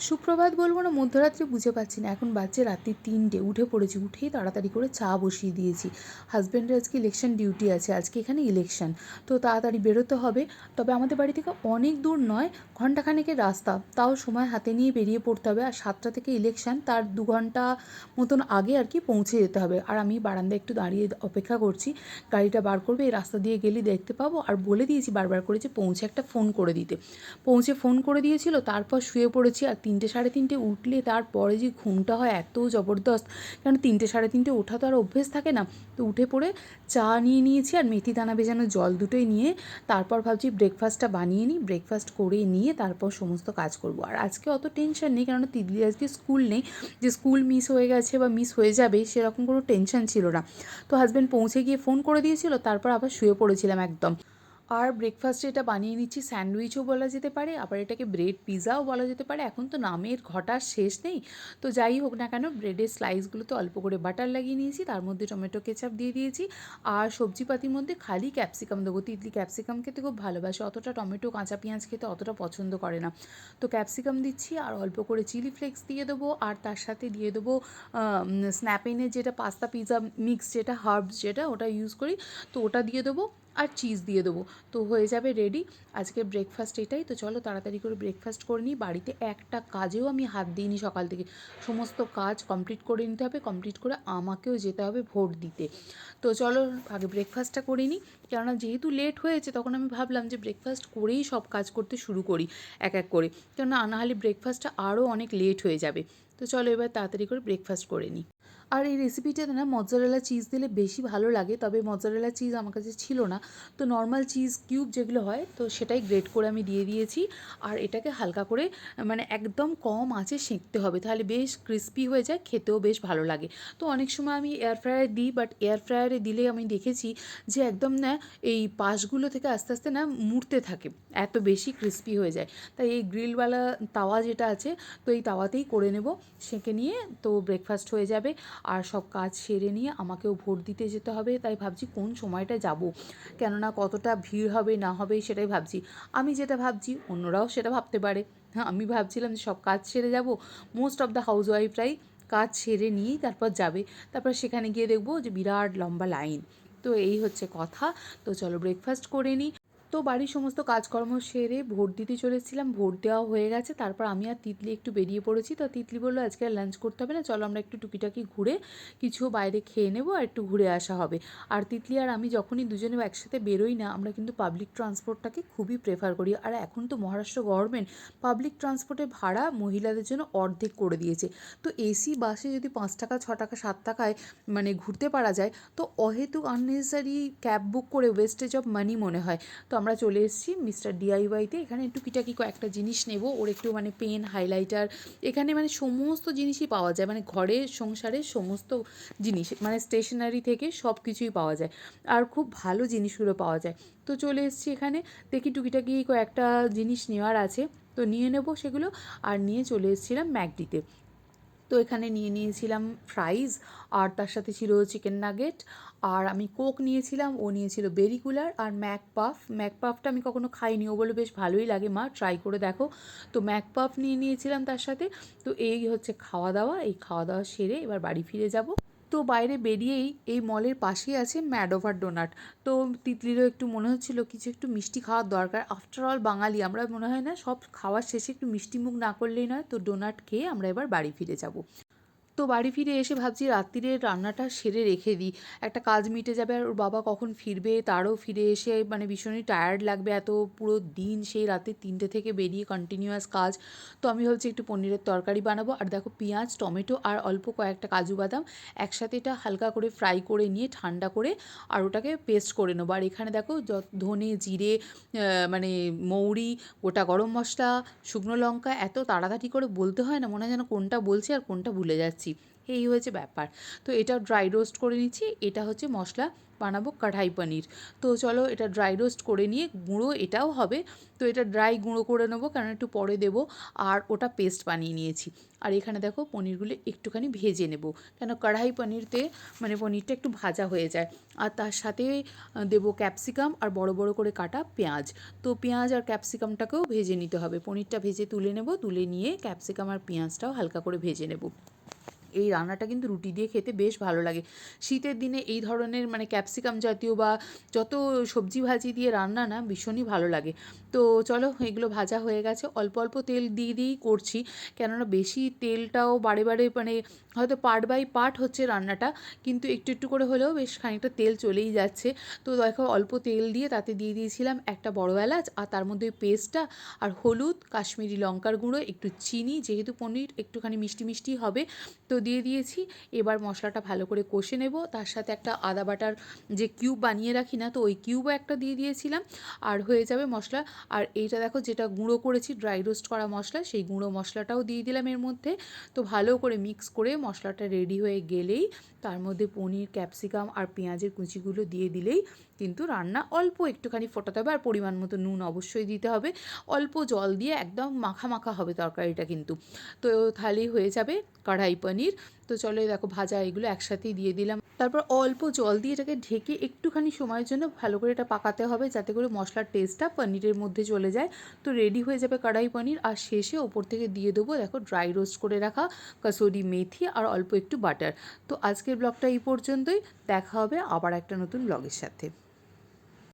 সুপ্রভাত বলব না, মধ্যরাত্রি বুঝে পাচ্ছি না। এখন বাজছে রাত্রি তিনটে, উঠে পড়েছি, উঠেই তাড়াতাড়ি করে চা বসিয়ে দিয়েছি। হাজব্যান্ডের আজকে ইলেকশন ডিউটি আছে, আজকে এখানে ইলেকশন তো তাড়াতাড়ি বেরোতে হবে। তবে আমাদের বাড়ি থেকে অনেক দূর নয় ঘন্টাখানেকের রাস্তা। তাও সময় হাতে নিয়ে বেরিয়ে পড়তে হবে। আর সাতটা থেকে ইলেকশন তার দু ঘণ্টা মতন আগে আর কি পৌঁছে যেতে হবে। আর আমি বারান্দায় একটু দাঁড়িয়ে অপেক্ষা করছি। গাড়িটা বার করবে, এই রাস্তা দিয়ে গেলে দেখতে পাবো। আর বলে দিয়েছি বারবার করে পৌঁছে একটা ফোন করে দিতে। পৌঁছে ফোন করে দিয়েছিল, তারপর শুয়ে পড়েছি আর তিনটে, সাড়ে তিনটে উঠলে তারপরে যে ঘুমটা হয় এত জবরদস্ত। কারণ তিনটে, সাড়ে তিনটে ওঠা তো আর অভ্যেস থাকে না। তো উঠে পড়ে চা নিয়ে নিয়েছি আর মেথি দানা ভেজানো জল দুটোই নিয়ে তারপর ভাবছি ব্রেকফাস্টটা বানিয়ে নিই। ব্রেকফাস্ট করে নিয়ে তারপর সমস্ত কাজ করব। আর আজকে অত টেনশন নেই কেননা তিতলি আজকে স্কুল নেই। যে স্কুল মিস হয়ে গেছে বা মিস হয়ে যাবে সেরকম কোনো টেনশন ছিল না। তো হাজব্যান্ড পৌঁছে গিয়ে ফোন করে দিয়েছিল, তারপর আবার শুয়ে পড়েছিলাম একদম। আর ব্রেকফাস্টে এটা বানিয়ে নিচ্ছি স্যান্ডউইচও বলা যেতে পারে, আবার এটাকে ব্রেড পিৎজাও বলা যেতে পারে, এখন তো নামের ঘটার শেষ নেই। তো যাই হোক না কেন ব্রেডের স্লাইসগুলোতে অল্প করে বাটার লাগিয়ে নিয়েছি, তার মধ্যে টমেটো কেচাপ দিয়ে দিয়েছি, আর সবজিপাতির মধ্যে খালি ক্যাপসিকাম দেবো। তিতলি ক্যাপসিকাম খেতে খুব ভালোবাসে, অতটা টমেটো কাঁচা পেঁয়াজ খেতে অতটা পছন্দ করে না। তো ক্যাপসিকাম দিচ্ছি, আর অল্প করে চিলি ফ্লেক্স দিয়ে দেবো, আর তার সাথে দিয়ে দেবো স্ন্যাপেনের যেটা পাস্তা পিৎজা মিক্স যেটা হার্বস যেটা, ওটা ইউজ করি। তো ওটা দিয়ে দেবো আর চিজ দিয়ে দেবো। তো হয়ে যাবে রেডি আজকে ব্রেকফাস্ট এটাই। তো চলো তাড়াতাড়ি করে ব্রেকফাস্ট করে নিই। বাড়িতে একটা কাজেও আমি হাত দিইনি সকাল থেকে। সমস্ত কাজ কমপ্লিট করে নিতে হবে। কমপ্লিট করে আমাকেও যেতে হবে ভোট দিতে। তো চলো আগে ব্রেকফাস্টটা করে নিই। কেননা যেহেতু লেট হয়েছে, তখন আমি ভাবলাম যে ব্রেকফাস্ট করেই সব কাজ করতে শুরু করি, এক এক করে। কেননা নাহলে ব্রেকফাস্টটা আরও অনেক লেট হয়ে যাবে। তো চলো এবার তাড়াতাড়ি করে ব্রেকফাস্ট করে নিই। আর এই রেসিপিটাতে না মজ্জারেলা চিজ দিলে বেশি ভালো লাগে, তবে মজ্জারেলা চিজ আমার কাছে ছিল না। তো নর্মাল চিজ কিউব যেগুলো হয়, তো সেটাই গ্রেট করে আমি দিয়ে দিয়েছি। আর এটাকে হালকা করে মানে একদম কম আঁচে সেঁকতে হবে, তাহলে বেশ ক্রিস্পি হয়ে যায়, খেতেও বেশ ভালো লাগে। তো অনেক সময় আমি এয়ার ফ্রায়ারে দিই বাট এয়ার ফ্রায়ারে দিলে আমি দেখেছি যে একদম না, এই পাশগুলো থেকে আস্তে আস্তে না মুড়তে থাকে, এত বেশি ক্রিস্পি হয়ে যায়। তাই এই গ্রিলওয়ালা তাওয়া যেটা আছে, তো এই তাওয়াতেই করে নেব। সেঁকে নিয়ে তো ব্রেকফাস্ট হয়ে যাবে। আর সব কাজ সেরে নিয়ে আমাকেও ভোট দিতে যেতে হবে, তাই ভাবছি কোন সময়টা যাব। কেননা কতটা ভিড় হবে, না হবে সেটাই ভাবছি। আমি যেটা ভাবছি, অন্যরাও সেটা ভাবতে পারে। হ্যাঁ আমি ভাবছিলাম যে সব কাজ সেরে যাব। মোস্ট অফ দ্য হাউস ওয়াইফরাই কাজ সেরে নিয়েই তারপর যাবে। তারপর সেখানে গিয়ে দেখব যে বিরাট লম্বা লাইন তো এই হচ্ছে কথা। তো চলো ব্রেকফাস্ট করে নিই। তো বাড়ির সমস্ত কাজকর্ম সেরে ভোট দিতে চলেছিলাম, ভোট দেওয়া হয়ে গেছে, তারপর আমি আর তিতলি একটু বেরিয়ে পড়েছি, তো তিতলি বলল, আজকে আর লাঞ্চ করতে হবে না, চলো আমরা একটু টুকিটাকি ঘুরে কিছু বাইরে খেয়ে নেব আর একটু ঘুরে আসা হবে। আর তিতলি আর আমি যখনই দুজনে একসাথে বেরোই না, আমরা কিন্তু পাবলিক ট্রান্সপোর্টটাকে খুবই প্রেফার করি। আর এখন তো মহারাষ্ট্র গভর্নমেন্ট পাবলিক ট্রান্সপোর্টের ভাড়া মহিলাদের জন্য অর্ধেক করে দিয়েছে। তো এসি বাসে যদি পাঁচ টাকা, ছ টাকা, সাত টাকায় মানে ঘুরতে পারা যায়, তো অহেতুক আননেসেসারি ক্যাব বুক করে ওয়েস্টেজ অফ মানি মনে হয়। তো আমরা চলে এসেছি মিস্টার ডিআইওয়াইতে এখানে টুকিটাকি কয়েকটা জিনিস নেব। ওর একটু মানে পেন, হাইলাইটার, এখানে মানে সমস্ত জিনিসই পাওয়া যায়। মানে ঘরের সংসারের সমস্ত জিনিস মানে স্টেশনারি থেকে সব কিছুই পাওয়া যায়। আর খুব ভালো জিনিসগুলো পাওয়া যায়। তো চলে এসেছি এখানে। দেখি টুকিটাকি কয়েকটা জিনিস নেওয়ার আছে। তো নিয়ে নেব সেগুলো। আর নিয়ে চলে এসেছিলাম ম্যাকডিতে। তো এখানে নিয়ে নিয়েছিলাম ফ্রাইজ আর তার সাথে ছিল চিকেন নাগেট আর আমি কোক নিয়েছিলাম, ও নিয়েছিল বেরিকুলার আর ম্যাক পাফ ম্যাক পাফটা আমি কখনো খাইনি, ও বলে বেশ ভালোই লাগে মা ট্রাই করে দেখো। তো ম্যাক পাফ নিয়ে নিয়েছিলাম তার সাথে। তো এই হচ্ছে খাওয়া দাওয়া, এই খাওয়া দাওয়া সেরে এবার বাড়ি ফিরে যাব। তো বাইরে বেরিয়েই এই মলের পাশেই আছে ম্যাডোভার ডোনাট। তো তিতলিরও একটু মনে হচ্ছিল কিছু একটু মিষ্টি খাওয়ার দরকার। আফটার অল বাঙালি, আমরা মনে হয় না সব খাওয়ার শেষে একটু মিষ্টি মুখ না করলেই নয়, তো ডোনাট খেয়ে আমরা এবার বাড়ি ফিরে যাব। তো বাড়ি ফিরে এসে ভাবছি রাত্রিরের রান্নাটা সেরে রেখে দিই। একটা কাজ মিটে যাবে আর ওর বাবা কখন ফিরবে, তারও ফিরে এসে মানে ভীষণই টায়ার্ড লাগবে এত পুরো দিন সেই রাতে তিনটে থেকে বেরিয়ে কন্টিনিউয়াস কাজ। তো আমি ভাবছি একটু পনিরের তরকারি বানাবো। আর দেখো পেঁয়াজ, টমেটো আর অল্প কয়েকটা কাজু বাদাম একসাথে এটা হালকা করে ফ্রাই করে নিয়ে ঠান্ডা করে আর ওটাকে পেস্ট করে নেব। আর এখানে দেখো ধনে, জিরে মানে মৌরি, গোটা গরম মশলা, শুকনো লঙ্কা এত তাড়াতাড়ি করে বলতে হয় না, মনে হয় যেন কোনটা বলছি আর কোনটা ভুলে যাচ্ছি। এই হয়েছে ব্যাপার। তো এটা ড্রাই রোস্ট করে নিচ্ছি। এটা হচ্ছে মশলা, বানাবো কড়াই পনির। তো চলো এটা ড্রাই রোস্ট করে নিয়ে গুঁড়ো এটাও হবে। তো এটা ড্রাই গুঁড়ো করে নেব, কারণ একটু পরে দেবো। আর ওটা পেস্ট বানিয়ে নিয়েছি। আর এখানে দেখো পনিরগুলো একটুখানি ভেজে নেব। কেন কড়াই পনিরতে মানে পনিরটা একটু ভাজা হয়ে যায়। আর তার সাথে দেবো ক্যাপসিকাম আর বড় বড় করে কাটা পেঁয়াজ। তো পেঁয়াজ আর ক্যাপসিকামটাকেও ভেজে নিতে হবে। পনিরটা ভেজে তুলে নেব। তুলে নিয়ে ক্যাপসিকাম আর পেঁয়াজটাও হালকা করে ভেজে নেব। এই রান্নাটা কিন্তু রুটি দিয়ে খেতে বেশ ভালো লাগে। শীতের দিনে এই ধরনের মানে ক্যাপসিকাম জাতীয় বা যত সবজি ভাজি দিয়ে রান্না না ভীষণই ভালো লাগে। তো চলো এগুলো ভাজা হয়ে গেছে। অল্প অল্প তেল দিয়ে দিয়েই করছি। কেননা বেশি তেলটাও বারে বারে মানে হয়তো পার্ট বাই পার্ট হচ্ছে রান্নাটা। কিন্তু একটু একটু করে হলেও বেশ খানিকটা তেল চলেই যাচ্ছে। তো দেখো অল্প তেল দিয়ে তাতে দিয়ে দিয়েছিলাম একটা বড় এলাচ আর তার মধ্যে পেস্টটা আর হলুদ, কাশ্মীরি লঙ্কার গুঁড়ো, একটু চিনি, যেহেতু পনির একটুখানি মিষ্টি মিষ্টি হবে। তো দিয়ে দিয়েছি। এবার মশলাটা ভালো করে কষে নেব। তার সাথে একটা আদা বাটার যে কিউব বানিয়ে রাখি না, তো ওই কিউবও একটা দিয়ে দিয়েছিলাম। আর হয়ে যাবে মশলা। আর এইটা দেখো যেটা গুঁড়ো করেছি ড্রাই রোস্ট করা মশলা, সেই গুঁড়ো মশলাটাও দিয়ে দিলাম এর মধ্যে। তো ভালো করে মিক্স করে মশলাটা রেডি হয়ে গেলেই তার মধ্যে পনির ক্যাপসিকাম আর পেঁয়াজের কুচিগুলো দিয়ে দিলেই কিন্তু রান্না অল্প একটুখানি ফোটাতে হবে। আর পরিমাণ মতো নুন অবশ্যই দিতে হবে। অল্প জল দিয়ে একদম মাখা মাখা হবে তরকারিটা কিন্তু। তো তাহলেই হয়ে যাবে কড়াই পনির। তো চলো এই দেখো ভাজা এগুলো একসাথেই দিয়ে দিলাম। তারপর অল্প জল দিয়ে এটাকে ঢেকে একটুখানি সময়ের জন্য ভালো করে এটা পাকাতে হবে যাতে করে মশলার টেস্টটা পনিরের মধ্যে চলে যায়। তো রেডি হয়ে যাবে কড়াই পনির আর শেষে ওপর থেকে দিয়ে দেবো দেখো ড্রাই রোস্ট করে রাখা কসুরি মেথি আর অল্প একটু বাটার তো আজকের ব্লগটা এই পর্যন্তই। দেখা হবে আবার একটা নতুন ব্লগের সাথে।